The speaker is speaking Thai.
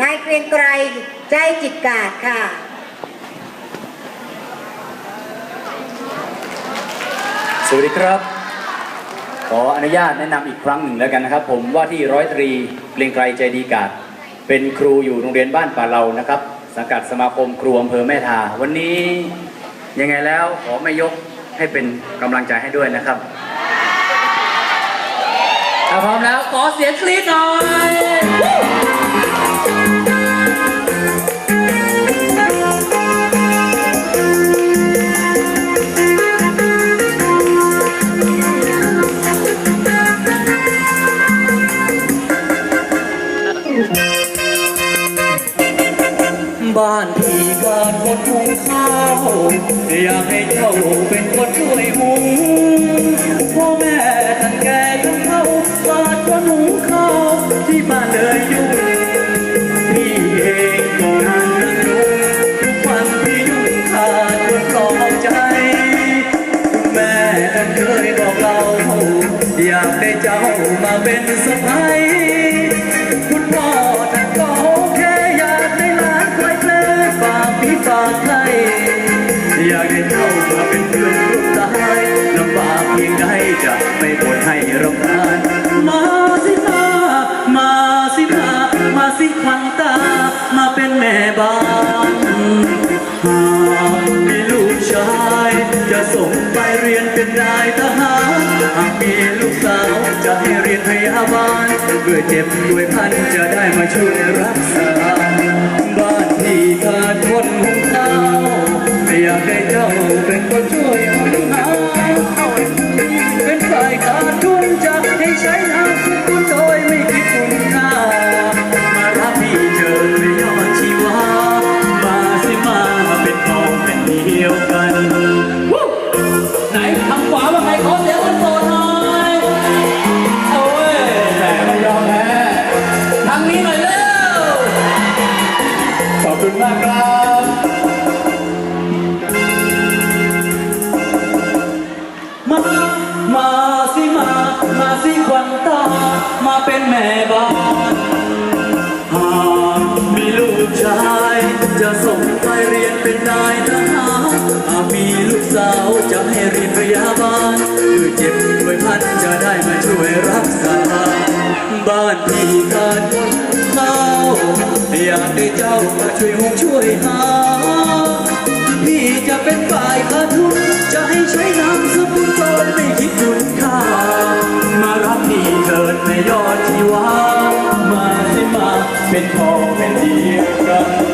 นายเกรียงไกรใจจิตกาดค่ะสวัสดีครับ ขออนุญาตแนะนำอีกครั้งหนึ่งแล้วกันนะครับ ผมว่าที่ร้อยตรีเกรียงไกรใจดีกาดเป็นครูอยู่โรงเรียนบ้านป่าเรานะครับสังกัดสมาคมครูอำเภอแม่ทา วันนี้ยังไงแล้วขอไม่ยกให้เป็นกำลังใจให้ด้วยนะครับถ้าพร้อมแล้วขอเสียงกรี๊ดหน่อย บ้านที่ขาดคนหุงข้าวอยากให้เจ้าเป็นคนช่วยหุงพ่อแม่ท่านแก่ทั้งเขาขาดคนหุงข้าวที่บ้านเลยยุ่งพี่เองก็งานหนักหนุ่งทุกวันที่ยุ่งขาดคนปลอบใจแม่ท่านเคยบอกเราอยากได้เจ้ามาเป็นสะพ้ายากใครอยากได้เจ้ามาเป็นเพื่อนร่วมสายลำบากเพียงใดจะไม่บ่นให้รำคาญมาสิมามาสิมามาสิควันตา มาเป็นแม่บ้านหากมีลูกชาย จะส่งไปเรียนเป็นนายทหารหากมีลูกสาวจะให้เรียนพยาบาลเพื่อเจ็บด้วยพันจะได้มาช่วยรักษาานที่ขาดคนหุงข้าวอยากให้เจ้าเป็นคนช่วยหุงหาเป็นฝ่ายขาดทุนจะให้ใช้นามสกุลโดยไม่คิดคุณค่ามารับพี่เจอในยอมชีวามาสิมามาเป็นกองเป็นเดียวกัน คุณมากครับมา มาสิมา มาสิควันตา มาเป็นแม่บ้านหากมีลูกชาย จะส่งไปเรียนเป็นนายทหารหากมีลูกสาวจะให้เรียนพยาบาลเพื่อเจ็บด้วยพันจะได้มาช่วยรักษา บ้านที่ขาดคนข้าว อยากได้เจ้ามาช่วยหุงช่วยหา พี่จะเป็นฝ่ายขาดทุน จะให้ใช้น้ำสมุนโดยไม่คิดคุณค่า มารับพี่เถิดในยอดที่ว่า มาสิมาเป็นพ่อเป็นเดียวกัน